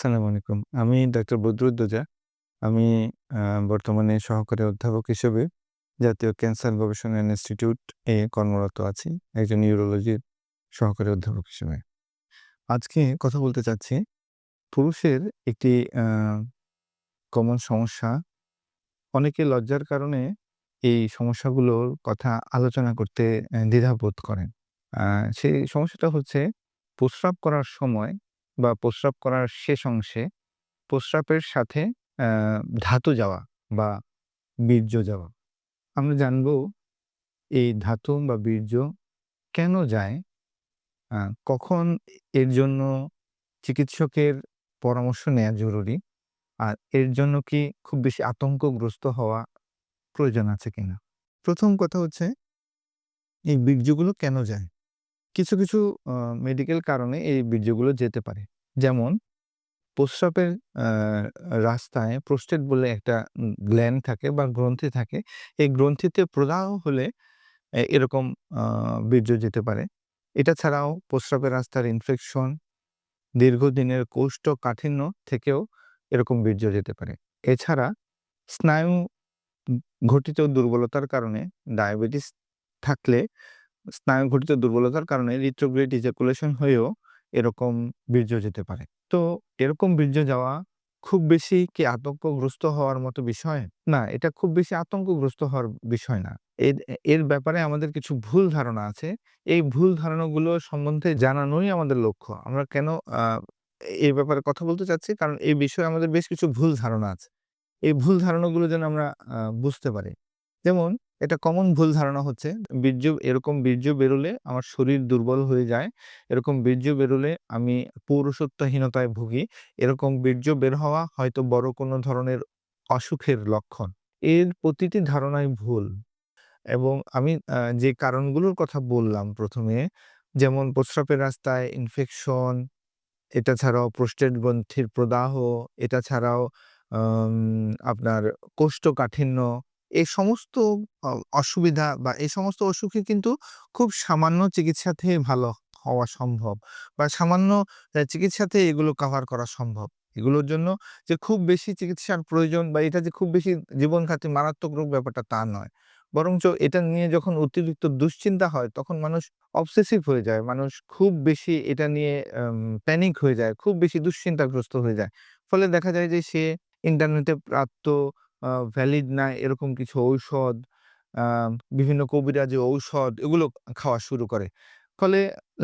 আসসালামু আলাইকুম। আমি ডাক্তার বদরুদ্দোজা। আমি বর্তমানে সহকারী অধ্যাপক হিসেবে জাতীয় ক্যান্সার গবেষণা ইনস্টিটিউট এ কর্মরত আছি। একজন ইউরোলজির সহকারী অধ্যাপক হিসেবে। আজকে কথা বলতে চাচ্ছি, পুরুষের একটি কমন সমস্যা। অনেকে লজ্জার কারণে এই সমস্যাগুলোর কথা আলোচনা করতে দ্বিধাবোধ করেন। সেই সমস্যাটা হচ্ছে, প্রস্রাব করার সময় বা প্রস্রাব করার শেষ অংশে প্রস্রাবের সাথে ধাতু যাওয়া বা বীর্য যাওয়া। আমরা জানব এই ধাতু বা বীর্য কেন যায়? কখন এর জন্য চিকিৎসকের পরামর্শ নেওয়া জরুরি? আর এর জন্য কি খুব বেশি আতঙ্কগ্রস্ত হওয়া প্রয়োজন আছে কিনা? প্রথম কথা হচ্ছে, এই বীর্যগুলো কেন যায়? কিছু, কিছু মেডিকেল কারণে এই বীর্যগুলো যেতে পারে। যেমন প্রস্রাবের রাস্তায় প্রোস্টেট বলে একটা গ্ল্যান্ড থাকে বা গ্রন্থি থাকে। এই গ্রন্থিতে প্রদাহ হলে এরকম বীর্য যেতে পারে। এটা ছাড়াও প্রস্রাবের রাস্তার ইনফেকশন, দীর্ঘদিনের কোষ্ঠকাঠিন্য থেকেও এরকম বীর্য যেতে পারে। এছাড়া স্নায়ু ঘটিত দুর্বলতার কারণে ডায়াবেটিস থাকলে স্নায়ু ঘটিত দুর্বলতার কারণে রিট্রোগ্রেড ইজাকুলেশন হয়েও এরকম বীর্য যেতে পারে। তো এরকম বীর্য যাওয়া খুব বেশি কি আতঙ্কগ্রস্ত হওয়ার মতো বিষয়? না, এটা খুব বেশি আতঙ্কগ্রস্ত হওয়ার বিষয় না। এর এর ব্যাপারে আমাদের কিছু ভুল ধারণা আছে। এই ভুল ধারণাগুলো সম্বন্ধে জানানোই আমাদের লক্ষ্য। আমরা কেন এই ব্যাপারে কথা বলতে চাচ্ছি? কারণ এই বিষয়ে আমাদের বেশ কিছু ভুল ধারণা আছে। এই ভুল ধারণাগুলো যেন আমরা বুঝতে পারি। যেমন একটা কমন ভুল ধারণা হচ্ছে বীর্য এরকম বীর্য বেরোলে আমার শরীর দুর্বল হয়ে যায়। এরকম বীর্য বেরোলে আমি পৌরুষত্বহীনতায় ভুগি। এরকম বীর্য বের হওয়া হয়তো বড় কোনো ধরনের অসুখের লক্ষণ। এর প্রতিটি ধারণাই ভুল। এবং আমি যে কারণগুলোর কথা বললাম প্রথমে যেমন প্রস্রাবের রাস্তায় ইনফেকশন, এটা ছাড়াও প্রোস্টেট গ্রন্থির প্রদাহ, এটা ছাড়াও আপনার কোষ্ঠকাঠিন্য এই সমস্ত অসুবিধা বা এই সমস্ত অসুখে কিন্তু খুব সামান্য চিকিৎসাতেই ভালো হওয়া সম্ভব বা সামান্য অ্যা চিকিৎসাতেই এগুলো কভার করা সম্ভব। এগুলোর জন্য যে খুব বেশি চিকিৎসার প্রয়োজন বা এটা যে খুব বেশি জীবনঘাতী মারাত্মক রোগ ব্যাপারটা তা নয়। বরঞ্চ এটা নিয়ে যখন অতিরিক্ত দুশ্চিন্তা হয় তখন মানুষ অবসেসিভ হয়ে যায়। মানুষ খুব বেশি এটা নিয়ে প্যানিক হয়ে যায়। খুব বেশি দুশ্চিন্তাগ্রস্ত হয়ে যায়। ফলে দেখা যায় যে সে ইন্টারনেটে প্রাপ্ত ভ্যালিড না এরকম কিছু ঔষধ, বিভিন্ন কবিরা যে ঔষধ এগুলো খাওয়া শুরু করে। ফলে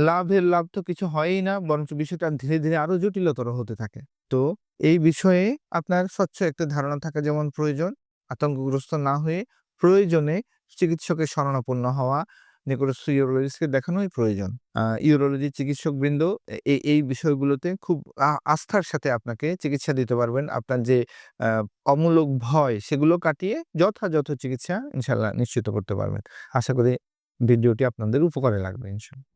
লাভের লাভ তো কিছু হয়ই না বরঞ্চ বিষয়টা ধীরে, ধীরে আরও জটিলতর হতে থাকে। তো এই বিষয়ে আপনার স্বচ্ছ একটা ধারণা থাকা যেমন প্রয়োজন, আতঙ্কগ্রস্ত না হয়ে প্রয়োজনে চিকিৎসকের শরণাপন্ন হওয়া, নিকটস্থ ইউরোলজিস্টকে দেখানোই প্রয়োজন। ইউরোলজি চিকিৎসকবৃন্দ বৃন্দ এই এই বিষয়গুলোতে খুব আস্থার সাথে আপনাকে চিকিৎসা দিতে পারবেন। আপনার যে অমূলক ভয় সেগুলো কাটিয়ে যথাযথ চিকিৎসা ইনশাল্লাহ নিশ্চিত করতে পারবেন। আশা করি ভিডিওটি আপনাদের উপকারে লাগবে ইনশাআল্লাহ।